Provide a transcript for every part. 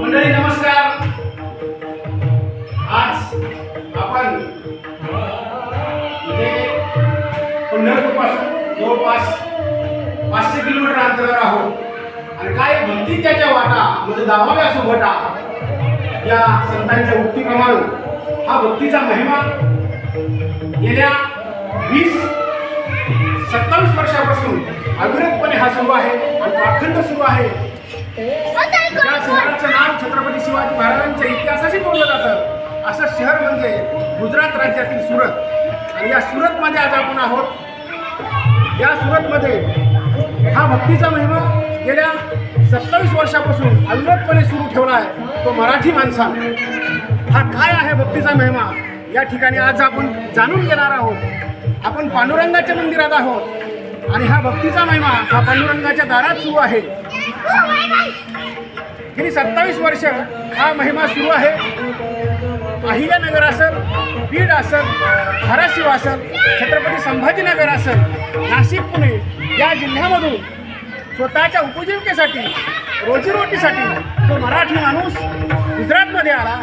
मंडळी नमस्कार. आज आपण इथे पंढरपूरपासून जवळपास पाचशे किलोमीटर अंतरावर आहोत. आणि काय भक्ती त्याच्या वाटा म्हणजे दामाव्या सोबटा या संतांच्या उक्तीप्रमाणे हा भक्तीचा महिमा गेल्या वीस सत्तावीस वर्षापासून अविरतपणे हा सुरू आहे आणि अखंड सुरू आहे. त्या शहराचं नाव छत्रपती शिवाजी महाराजांच्या इतिहासाशी बोललं जातं. असं शहर म्हणजे गुजरात राज्यातील सुरत. आणि या सुरतमध्ये आज आपण आहोत. या सुरतमध्ये हा भक्तीचा महिमा गेल्या सत्तावीस वर्षापासून अविरतपणे सुरू ठेवला आहे. तो मराठी माणसाने हा काय आहे भक्तीचा महिमा? या ठिकाणी आज आपण जाणून घेणार आहोत. आपण पांडुरंगाच्या मंदिरात आहोत. आणि हा भक्तीचा महिमा हा पांडुरंगाच्या दारात सुरू आहे. गेली सत्तावीस वर्ष हा महिमा सुरू आहे. अहिल्यानगर असेल बीड असेल धाराशिव असेल छत्रपती संभाजीनगर असेल नाशिक पुणे या जिल्ह्यामधून स्वतःच्या उपजीविकेसाठी रोजीरोटीसाठी तो मराठी माणूस गुजरातमध्ये आला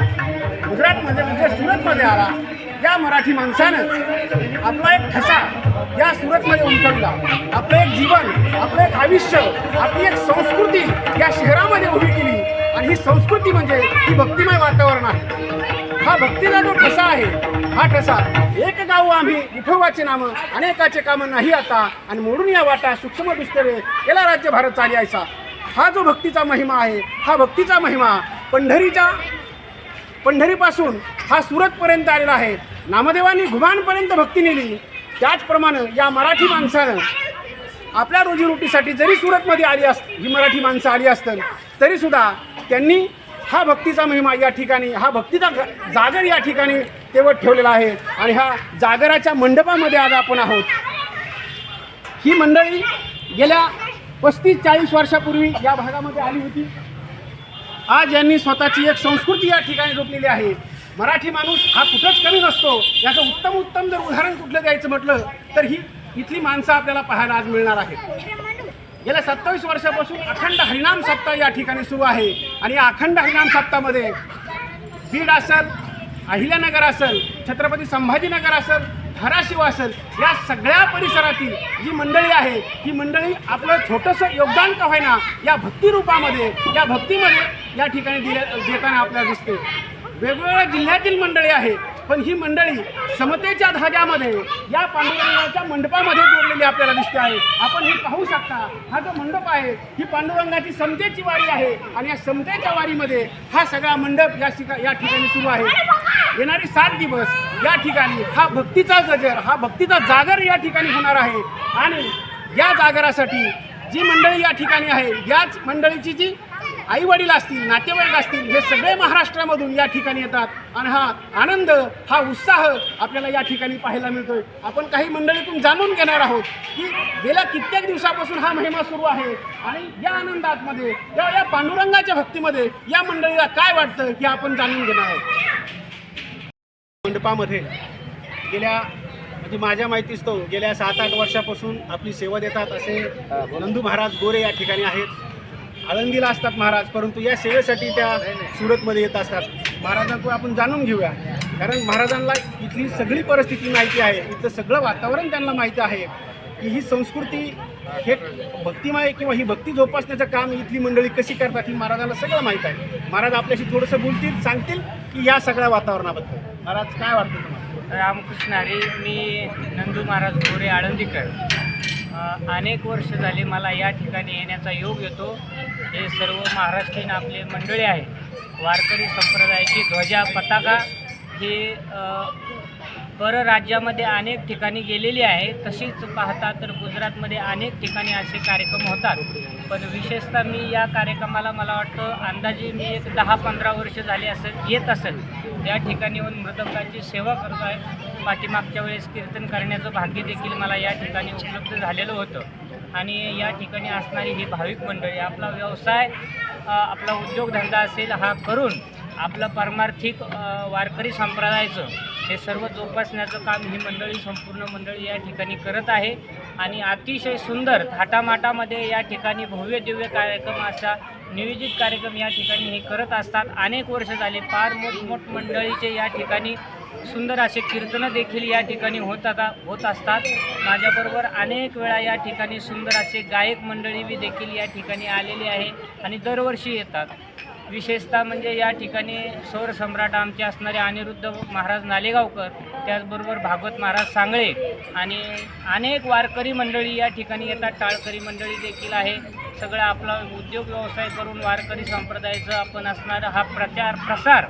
गुजरातमध्ये म्हणजे सुरतमध्ये आला त्या मराठी माणसानं आपला एक ठसा या सुरतमध्ये उमटवला. आपलं एक जीवन आपलं एक आयुष्य आपली एक संस्कृती या शहरामध्ये उभी केली. आणि ही संस्कृती म्हणजे ही भक्तिमय वातावरण आहे. हा भक्तीचा जो ठसा आहे हा ठसा एक गाव आम्ही विठोबाचे नामं अनेकाचे कामं नाही आता. आणि मोडून या वाटा सूक्ष्म दुष्करे केला राज्य भारत चालायचा हा जो भक्तीचा महिमा आहे हा भक्तीचा महिमा पंढरीच्या पंढरीपासून हा सुरतपर्यंत आलेला आहे. नामदेवांनी घुमानपर्यंत भक्ती नेली. त्याचप्रमाणे या मराठी माणसानं आपल्या रोजीरोटीसाठी जरी सुरतमध्ये आली अस ही मराठी माणसं आली असतं तरीसुद्धा त्यांनी हा भक्तीचा महिमा या ठिकाणी हा भक्तीचा जागर या ठिकाणी तेवत ठेवलेला आहे. आणि ह्या जागराच्या मंडपामध्ये आज आपण आहोत. ही मंडळी गेल्या पस्तीस चाळीस वर्षापूर्वी या भागामध्ये आली होती. आज यांनी स्वतःची एक संस्कृती या ठिकाणी जोपलेली आहे. मराठी माणूस हा कुठंच कमी नसतो. याचं उत्तम उत्तम जर उदाहरण कुठलं द्यायचं म्हटलं तर ही इथली माणसं आपल्याला पाहायला आज मिळणार आहेत. गेल्या सत्तावीस वर्षापासून अखंड हरिनाम सप्ताह या ठिकाणी सुरू आहे. आणि या अखंड हरिनाम सप्ताहामध्ये बीड असेल अहिल्यानगर असेल छत्रपती संभाजीनगर असेल धाराशिव असेल या सगळ्या परिसरातील जी मंडळी आहे ही मंडळी आपलं छोटंसं योगदान का होईना या भक्तिरूपामध्ये या भक्तीमध्ये या ठिकाणी दिल्या देताना आपल्याला दिसते. वेगवेगळ्या जिल्ह्यातील मंडळी आहे पण ही मंडळी समतेच्या धाग्यामध्ये या पांडुरंगाच्या मंडपामध्ये जोडलेली आपल्याला दिसते आहे. आपण हे पाहू शकता हा जो मंडप आहे ही पांडुरंगाची समतेची वारी आहे आणि या समतेच्या वारीमध्ये हा सगळा मंडप या ठिका या ठिकाणी सुरू आहे. येणारे सात दिवस या ठिकाणी हा भक्तीचा गजर हा भक्तीचा जागर या ठिकाणी होणार आहे. आणि या जागरासाठी जी मंडळी या ठिकाणी आहे याच मंडळीची जी आई वडील असतील नातेवाईक असतील हे सगळे महाराष्ट्रामधून या ठिकाणी येतात. आणि हा आनंद हा उत्साह आपल्याला या ठिकाणी पाहायला मिळतोय. आपण काही मंडळीतून जाणून घेणार आहोत की गेल्या कित्येक दिवसापासून हा महिमा सुरू आहे. आणि या आनंदातमध्ये या या पांडुरंगाच्या भक्तीमध्ये या मंडळीला काय वाटतं हे आपण जाणून घेणार आहोत. मंडपामध्ये गेल्या म्हणजे माझ्या माहितीच तो गेल्या सात आठ वर्षापासून आपली सेवा देतात असे नंदू महाराज गोरे या ठिकाणी आहेत. आळंदीला असतात महाराज परंतु या सेवेसाठी त्या सुरतमध्ये येत असतात. महाराजांकडून आपण जाणून घेऊया. कारण महाराजांना इथली सगळी परिस्थिती माहिती आहे इथलं सगळं वातावरण त्यांना माहिती आहे की ही संस्कृती हे भक्तिमय किंवा ही भक्ती जोपासण्याचं काम इथली मंडळी कशी करतात ही महाराजांना सगळं माहीत आहे. महाराज आपल्याशी थोडंसं बोलतील सांगतील की या सगळ्या वातावरणाबद्दल. महाराज काय वाटतं तुम्हाला? रामकृष्ण. हरी मी नंदू महाराज गोरे आळंदीकर. अनेक वर्ष झाले मला या ठिकाणी येण्याचा योग येतो. हे सर्व महाराष्ट्रीयन आपले मंडळी आहे वारकरी संप्रदायाची ध्वजा पताका हे परराज्यामध्ये अनेक ठिकाणी गेलेली आहे. तशीच पाहता तर गुजरातमध्ये अनेक ठिकाणी असे कार्यक्रम होतात. पण विशेषतः मी या कार्यक्रमाला मला वाटतं अंदाजे मी एक दहा पंधरा वर्ष झाले असेल येत असेल. त्या ठिकाणी येऊन मृदंगाची सेवा करतो आहे पाठीमागच्या वेळेस कीर्तन करण्याचं भाग्य देखील मला या ठिकाणी उपलब्ध झालेलं होतं. आणि या ठिकाणी असणारी ही भाविक मंडळी आपला व्यवसाय आपला उद्योगधंदा असेल हा करून आपलं पारमार्थिक वारकरी संप्रदायाचं हे सर्व जोपासण्याचं काम ही मंडळी संपूर्ण मंडळी या ठिकाणी करत आहे. आणि अतिशय सुंदर थाटामाटामध्ये या ठिकाणी भव्य दिव्य कार्यक्रम असा नियोजित कार्यक्रम या ठिकाणी हे करत असतात. अनेक वर्ष झाले फार मोठमोठ मंडळीचे या ठिकाणी सुंदर असे कीर्तनं देखील या ठिकाणी होत आता होत असतात. माझ्याबरोबर अनेक वेळा या ठिकाणी सुंदर असे गायक मंडळी बी देखील या ठिकाणी आलेली आहे आणि दरवर्षी येतात. विशेषतः म्हणजे या ठिकाणी सौर सम्राट आमचे असणारे अनिरुद्ध महाराज नालेगावकर त्याचबरोबर भागवत महाराज सांगळे आणि अनेक वारकरी मंडळी या ठिकाणी येतात. टाळकरी मंडळी देखील आहे. सगळं आपला उद्योग व्यवसाय करून वारकरी संप्रदायाचं आपण असणारं हा प्रचार प्रसार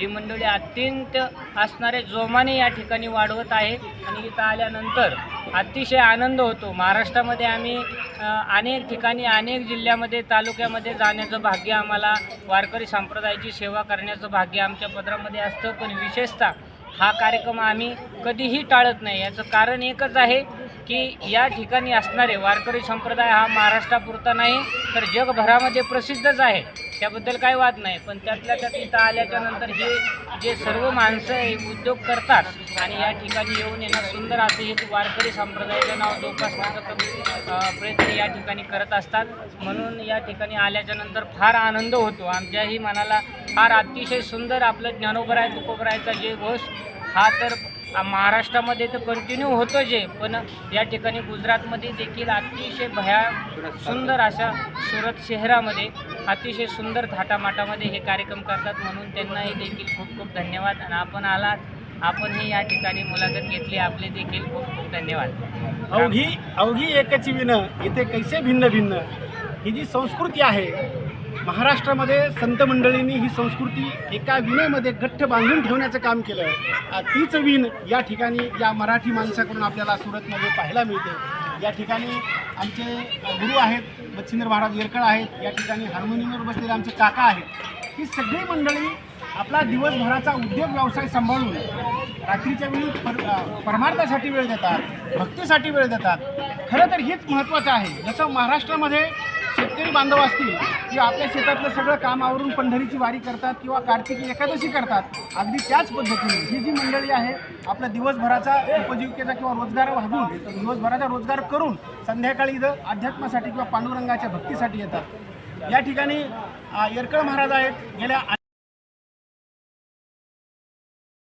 ही मंडळी अत्यंत असणारे जोमाने या ठिकाणी वाढवत आहे. आणि इथं आल्यानंतर अतिशय आनंद होतो. महाराष्ट्रामध्ये आम्ही अनेक ठिकाणी अनेक जिल्ह्यामध्ये तालुक्यामध्ये जाण्याचं भाग्य आम्हाला वारकरी संप्रदायाची सेवा करण्याचं भाग्य आमच्या पदरामध्ये असतं. पण विशेषतः हा कार्यक्रम आम्ही कधीही टाळत नाही. याचं कारण एकच आहे की या ठिकाणी असणारे वारकरी संप्रदाय हा महाराष्ट्रापुरता नाही तर जगभरामध्ये प्रसिद्धच आहे. त्याबद्दल काही वाद नाही पण त्यातल्या त्यात इथं आल्याच्यानंतर हे जे सर्व माणसं हे उद्योग करतात आणि या ठिकाणी येऊन यांना सुंदर असे हे वारकरी संप्रदायाचं नाव जोपासण्याचा प्रयत्न या ठिकाणी करत असतात. म्हणून या ठिकाणी आल्याच्यानंतर फार आनंद होतो. आमच्याही मनाला फार अतिशय सुंदर आपलं ज्ञानोबराय तुकोबरायचा जे घोष हा तर महाराष्ट्रामध्ये तर कंटिन्यू होतोच जे पण या ठिकाणी गुजरातमध्ये देखील अतिशय भया सुंदर अशा सुरत शहरामध्ये अतिशय सुंदर थाटामाटामध्ये हे कार्यक्रम करतात. म्हणून त्यांनाही देखील खूप खूप धन्यवाद. आणि आपण आलात आपणही या ठिकाणी मुलाखत घेतली आपले देखील खूप खूप धन्यवाद. अवघी अवघी एकच विन इथे कैसे भिन्न भिन्न? ही जी संस्कृती आहे महाराष्ट्रामध्ये संत मंडळींनी ही संस्कृती एका विणेमध्ये घट्ट बांधून ठेवण्याचं काम केलं. तीच विण या ठिकाणी या मराठी माणसाकडून आपल्याला सुरतमध्ये पाहायला मिळते. या ठिकाणी आमचे गुरु आहेत मच्छिंद्र महाराज येरकळ आहेत या ठिकाणी हार्मोनियमवर बसलेले आमचे काका आहेत. ही सगळी मंडळी आपला दिवसभराचा उद्योग व्यवसाय सांभाळून रात्रीच्या वेळी पर परमार्थासाठी वेळ देतात भक्तीसाठी वेळ देतात. खरं तर हेच महत्त्वाचं आहे. जसं महाराष्ट्रामध्ये शेतकरी बांधव असतील किंवा आपल्या शेतातलं सगळं काम आवरून पंढरीची वारी करतात किंवा कार्तिकी एकादशी करतात अगदी त्याच पद्धतीने ही जी मंडळी आहे आपल्या दिवसभराचा उपजीविकेचा किंवा रोजगार वागून दिवसभराचा रोजगार करून संध्याकाळी इथं अध्यात्मासाठी किंवा पांडुरंगाच्या भक्तीसाठी येतात. या ठिकाणी येरकळ महाराज आहेत गेल्या